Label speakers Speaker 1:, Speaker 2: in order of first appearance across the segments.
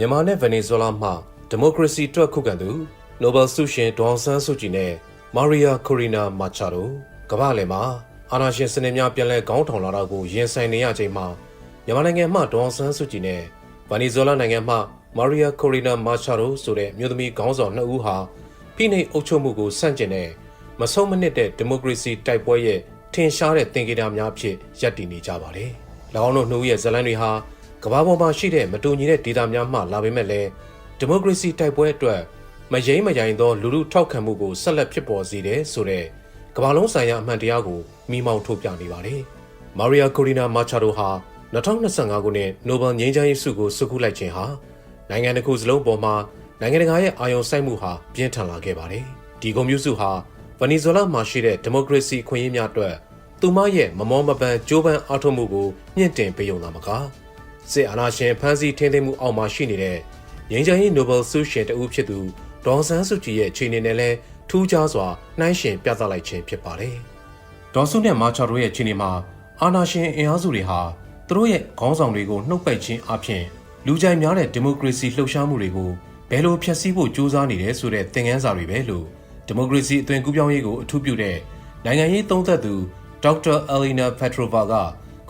Speaker 1: မြန်မာနဲ့ဗင်နီဇွဲလားမှဒီမိုကရေစီအတွက်ခုခံသူနိုဘယ်ဆုရှင်ဒေါအောင်ဆန်းစုကြည်နဲ့မာရီယာကိုရီနာမာချာတို့ကမ္ဘာလယ်မှာအာဏာရှင်စနစ်များပြန်လည်ခေါင်းထောင်လာတာကိုရင်ဆိုင်နေရချိန်မှာမြန်မာနိုင်ငံမှဒေါအောင်ဆန်းစုကြည်နဲ့ဗင်နီဇွဲလားနိုင်ငံမှမာရီယာကိုရီနာမာချာတို့ဆိုတဲ့မြို့သမီးခေါင်းဆောင်နှစ်ဦးဟာဖိနှိပ်အုပ်ချုပ်မှုကိုဆန့်ကျင်တဲ့မဆုံးမနစ်တဲ့ဒီမိုကရေစီတိုက်ပွဲရဲ့ထင်ရှားတဲ့သင်္ကေတများဖြစ်ရပ်တည်နေကြပါတယ်။၎င်းတို့နှစ်ဦးရဲ့ဇာတ်လမ်းတွေဟာ ကမ္ဘာပေါ်မှာရှိတဲ့မတူညီတဲ့ဒေသများမှလာပေမဲ့လည်းဒီမိုကရေစီတိုက်ပွဲအတွက်မယိမ်းမယိုင်သောလူလူထောက်ခံမှုကိုဆက်လက်ဖြစ်ပေါ်စေတယ်ဆိုတဲ့ကမ္ဘာလုံးဆိုင်ရာအမှန်တရားကိုမိမောင်းထုတ်ပြနေပါတယ်။မာရီယာကိုရီနာမာချာဒိုဟာ2025ခုနှစ်နိုဘယ်ငြိမ်းချမ်းရေးဆုကိုဆုခုလိုက်ခြင်းဟာနိုင်ငံတစ်ခုစလုံးပေါ်မှာနိုင်ငံတကာရဲ့အာရုံစိုက်မှုဟာပြင်းထန်လာခဲ့ပါတယ်။ဒီကွန်မြူစုဟာဗနီဇွဲလားမှာရှိတဲ့ဒီမိုကရေစီအခွင့်အရေးများအတွက်သူမရဲ့မမောမပန်းကြိုးပမ်းအားထုတ်မှုကိုမြင့်တင်ပေးုံသာမက စစ်အာဏာရှင်ဖမ်းဆီးထိန်းသိမ်းမှုအောက်မှာရှိနေတဲ့ငြိမ်းချမ်းရေးနိုဘယ်ဆုရှင်တဦးဖြစ်သူဒေါ်ဆန်းစုကြည်ရဲ့ခြေအနေနဲ့လည်းထူးခြားစွာနှိုင်းယှဉ်ပြသလိုက်ခြင်းဖြစ်ပါတယ်။ဒေါ်စုနဲ့မာချာတို့ရဲ့ခြေအနေမှာအာဏာရှင်အင်အားစုတွေဟာသူတို့ရဲ့ခေါင်းဆောင်တွေကိုနှုတ်ပိတ်ခြင်းအပြင်လူကြိုက်များတဲ့ဒီမိုကရေစီလှုပ်ရှားမှုတွေကိုဘယ်လိုဖျက်ဆီးဖို့ကြိုးစားနေတယ်ဆိုတဲ့သင်ခန်းစာတွေပဲလို့ဒီမိုကရေစီအသွင်ကူးပြောင်းရေးကိုအထူးပြုတဲ့နိုင်ငံရေးသုံးသပ်သူဒေါက်တာအလီနာဖက်ထရိုဗာက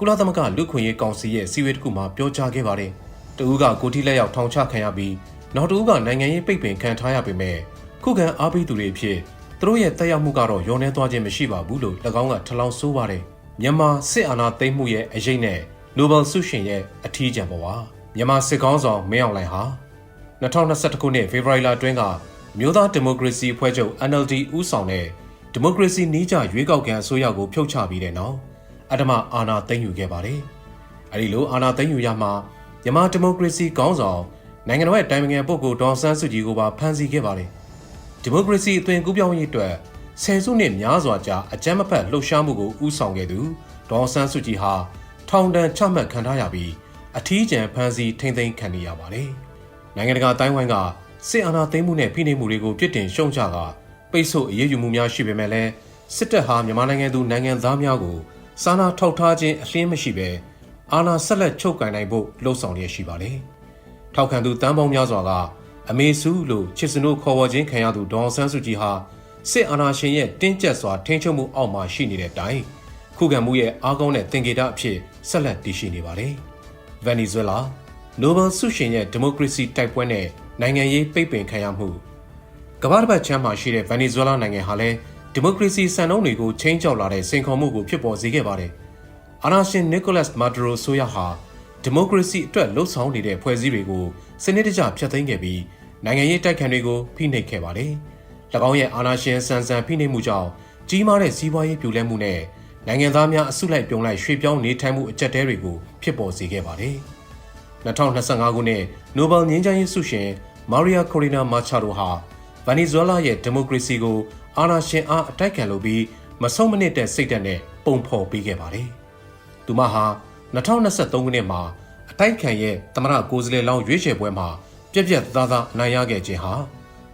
Speaker 1: ကုလသမဂ္ဂလူခွင့်ရေးကောင်စီရဲ့စီဝေးတစ်ခုမှာပြောကြားခဲ့ပါတယ်။တဦးကကိုတီလက်ရောက်ထောင်ချခံရပြီးနောက်တဦးကနိုင်ငံရေးပိတ်ပင်ခံထားရပေမဲ့ခုခံအားပေးသူတွေဖြစ်သူတို့ရဲ့တက်ရောက်မှုကတော့ရောနေသွားခြင်းမရှိပါဘူးလို့၎င်းကထလောင်ဆိုးပါတယ်။မြန်မာစစ်အာဏာသိမ်းမှုရဲ့အရေးနဲ့နိုဘယ်ဆုရှင်ရဲ့အထီးကျန်ပေါ်ပါမြန်မာစစ်ကောင်းဆောင်မင်းအောင်လှိုင်ဟာ2021ခုနှစ်ဖေဖော်ဝါရီလအတွင်းကမြို့သားဒီမိုကရေစီအဖွဲ့ချုပ် NLD ဦးဆောင်တဲ့ဒီမိုကရေစီနီးကြရွေးကောက်ခံအစိုးရကိုဖြုတ်ချပြီးတဲ့နောက် အဓမ္မအာဏာသိမ်းယူခဲ့ပါတယ်။အဲဒီလိုအာဏာသိမ်းယူရမှာမြန်မာဒီမိုကရေစီခေါင်းဆောင်နိုင်ငံတော်ရဲ့တိုင်ပင်ခံပုဂ္ဂိုလ်ဒေါ်ဆန်းစုကြည်ကိုပါဖမ်းဆီးခဲ့ပါတယ်။ဒီမိုကရေစီအသွင်ကူးပြောင်းရေးအတွက်ဆယ်စုနှစ်များစွာကြာအကြမ်းမဖက်လှုပ်ရှားမှုကိုဦးဆောင်ခဲ့သူဒေါ်ဆန်းစုကြည်ဟာထောင်ဒဏ်ချမှတ်ခံထားရပြီးအထီးကျန်ဖမ်းဆီးထိန်းသိမ်းခံနေရပါတယ်။နိုင်ငံတကာတိုင်းဝိုင်းကစစ်အာဏာသိမ်းမှုနဲ့ဖိနှိပ်မှုတွေကိုပြစ်တင်ရှုံချကပိတ်ဆို့အရေးယူမှုများရှိပေမဲ့လည်းစစ်တပ်ဟာမြန်မာနိုင်ငံသူနိုင်ငံသားများကို စာနာထောက်ထားခြင်းအလင်းမရှိဘဲအာဏာဆက်လက်ချုပ်ကင်နိုင်ဖို့လှုံ့ဆော်ရရှိပါလေ။ထောက်ခံသူတန်းပေါင်းများစွာကအမေစုလို့ချစ်စနုခေါ်ဝေါ်ခြင်းခံရသူဒေါ်ဆန်းစုကြည်ဟာစစ်အာဏာရှင်ရဲ့တင်းကျပ်စွာထိန်းချုပ်မှုအောက်မှာရှိနေတဲ့တိုင်ခုခံမှုရဲ့အားကောင်းတဲ့သင်္ကေတအဖြစ်ဆက်လက်တည်ရှိနေပါလေ။ဗန်နီဇွဲလားနိုဘယ်ဆုရှင်ရဲ့ဒီမိုကရေစီတိုက်ပွဲနဲ့နိုင်ငံရေးပိတ်ပင်ခံရမှုကမ္ဘာတစ်ပတ်ချမ်းမှာရှိတဲ့ဗန်နီဇွဲလားနိုင်ငံဟာလည်း ဒီမိုကရေစီစံနှုန်းတွေကိုချိန်ချောက်လာတဲ့စိန်ခေါ်မှုကိုဖြစ်ပေါ်စေခဲ့ပါတယ်။အာနာရှင်နီကိုလတ်မာဒရိုဆိုယာဟာဒီမိုကရေစီအတွက်လှုံ့ဆော်နေတဲ့ဖွဲ့စည်းတွေကိုစနစ်တကျဖျက်သိမ်းခဲ့ပြီးနိုင်ငံရေးတိုက်ခံတွေကိုဖိနှိပ်ခဲ့ပါတယ်။၎င်းရဲ့အာဏာရှင်ဆန်ဆန်ဖိနှိပ်မှုကြောင့်ကြီးမားတဲ့စီးပွားရေးပြိုလဲမှုနဲ့နိုင်ငံသားများအစုလိုက်ပြုံလိုက်ရွှေ့ပြောင်းနေထိုင်မှုအကြက်တဲတွေကိုဖြစ်ပေါ်စေခဲ့ပါတယ်။2025ခုနှစ်နိုဘယ်ငြိမ်းချမ်းရေးဆုရှင်မာရီယာကိုရီနာမာချာဒိုဟာ ဗန်နီဇွဲလားရဲ့ဒီမိုကရေစီကိုအာဏာရှင်အားအတိုက်ခံလုပ်ပြီးမဆုံးမနစ်တဲ့စိတ်ဓာတ်နဲ့ပုံဖော်ပေးခဲ့ပါတယ်။သူမဟာ2023ခုနှစ်မှာအတိုက်ခံရဲ့သမရကိုယ်စားလှယ်လောင်းရွေးချယ်ပွဲမှာပြက်ပြက်သားသားအနိုင်ရခဲ့ခြင်းဟာ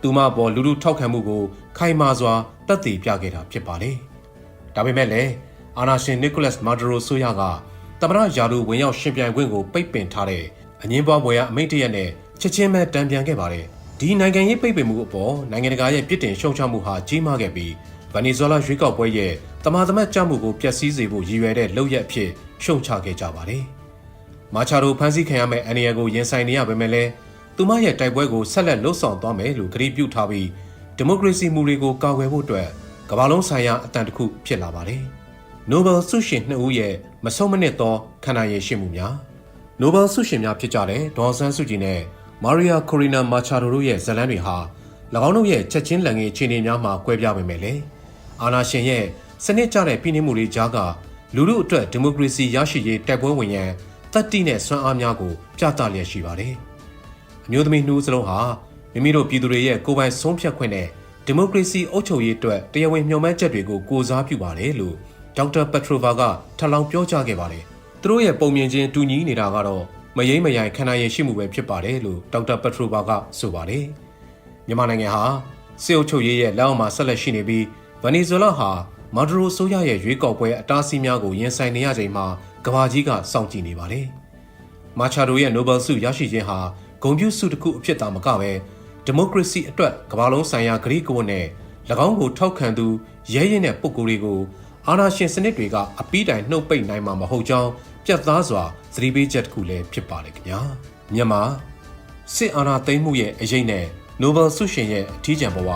Speaker 1: သူမပေါ်လူလူထောက်ခံမှုကို ခိုင်မာစွာတက်တည်ပြခဲ့တာဖြစ်ပါတယ်။ဒါပေမဲ့လည်းအာနာရှင်နီကိုလတ်မာဒရိုဆိုယာကသမရယာဒူဝင်ရောက်ရှင်ပြိုင်ခွင့်ကိုပိတ်ပင်ထားတဲ့အငင်းပွားပွဲရအမိန့်တရက်နဲ့ချက်ချင်းပဲတံပြန်ခဲ့ပါတယ်။ ဒီနိုင်ငံရေးပိတ်ပင်မှုအပေါ်နိုင်ငံတကာရဲ့ပြစ်တင်ရှုံချမှုဟာကြီးမားခဲ့ပြီးဗနီဇွဲလားရွေးကောက်ပွဲရဲ့တမာသမတ်ကြမှုကိုပျက်စီးစေဖို့ရည်ရွယ်တဲ့လုပ်ရက်အဖြစ်ရှုံချခဲ့ကြပါတယ်။မာချာဒိုဖန်ဆီးခံရမယ့်အန်ရီယာကိုရင်ဆိုင်နေရပေမဲ့လည်းသူမရဲ့တိုက်ပွဲကိုဆက်လက်လှုပ်ဆောင်သွားမယ်လို့ကြေညာထားပြီးဒီမိုကရေစီမူတွေကိုကာကွယ်ဖို့အတွက်ကမ္ဘာလုံးဆိုင်ရာအတန်တခုဖြစ်လာပါတယ်။နိုဘယ်ဆုရှင်နှစ်ဦးရဲ့မဆုံးမနစ်သောခန္ဓာရည်ရှိမှုများနိုဘယ်ဆုရှင်များဖြစ်ကြတဲ့ဒေါ်ဆန်းစုကြည်နဲ့ မာရီယာကိုရီနာမာချာဒိုတို့ရဲ့ဇလန်းတွေဟာ၎င်းတို့ရဲ့ချက်ချင်းလန်ငယ်ခြေနေများမှာကွဲပြားပေမဲ့လေအာနာရှင်ရဲ့စနစ်ကျတဲ့ပြည်နှိမှုတွေကြားကလူလူအတွက်ဒီမိုကရေစီရရှိရေးတိုက်ပွဲဝင်ရန်တတိနဲ့စွမ်းအားများကိုပြသလျက်ရှိပါတယ်။အမျိုးသမီးနှူးစလုံးဟာမိမိတို့ပြည်သူတွေရဲ့ကိုယ်ပိုင်ဆုံးဖြတ်ခွင့်နဲ့ဒီမိုကရေစီအုပ်ချုပ်ရေးအတွက်တရားဝင်မျှော်မှန်းချက်တွေကိုကိုစားပြုပါတယ်လို့ဒေါက်တာပက်ထရိုဗာကထပ်လောင်းပြောကြားခဲ့ပါတယ်။သူတို့ရဲ့ပုံမြင်ချင်းတူညီနေတာကတော့ မယိမ့်မယိုင်ခန္ဓာရည်ရှိမှုပဲဖြစ်ပါတယ်လို့ဒေါက်တာပက်ထရိုဗာကဆိုပါတယ်။မြန်မာနိုင်ငံဟာစစ်အုပ်ချုပ်ရေးရဲ့လက်အောက်မှာဆက်လက်ရှိနေပြီးဗနီဇွဲလားဟာမာဒရိုဆိုရရဲ့ရွေးကောက်ပွဲအတားအဆီးများကိုရင်ဆိုင်နေရချိန်မှာကဘာကြီးကစောင့်ကြည့်နေပါတယ်။မာချာဒိုရဲ့နိုဘယ်ဆုရရှိခြင်းဟာဂုံပြူစုတစ်ခုအဖြစ်သာမကပဲဒီမိုကရေစီအတွက်ကမ္ဘာလုံးဆိုင်ရာဂရိကဝတ်နဲ့၎င်းကိုထောက်ခံသူရဲရဲတဲ့ပုဂ္ဂိုလ်တွေကိုအာဏာရှင်စနစ်တွေကအပီးတိုင်နှုတ်ပိတ်နိုင်မှာမဟုတ်ကြောင်း ပြတ်သားစွာသတိပေးချက်တစ်ခုလည်းဖြစ်ပါတယ်ခင်ဗျာမြန်မာစစ်အာဏာသိမ်းမှုရဲ့အရေးနဲ့နိုဘယ်ဆုရှင်ရဲ့အထီးကျန်ဘဝ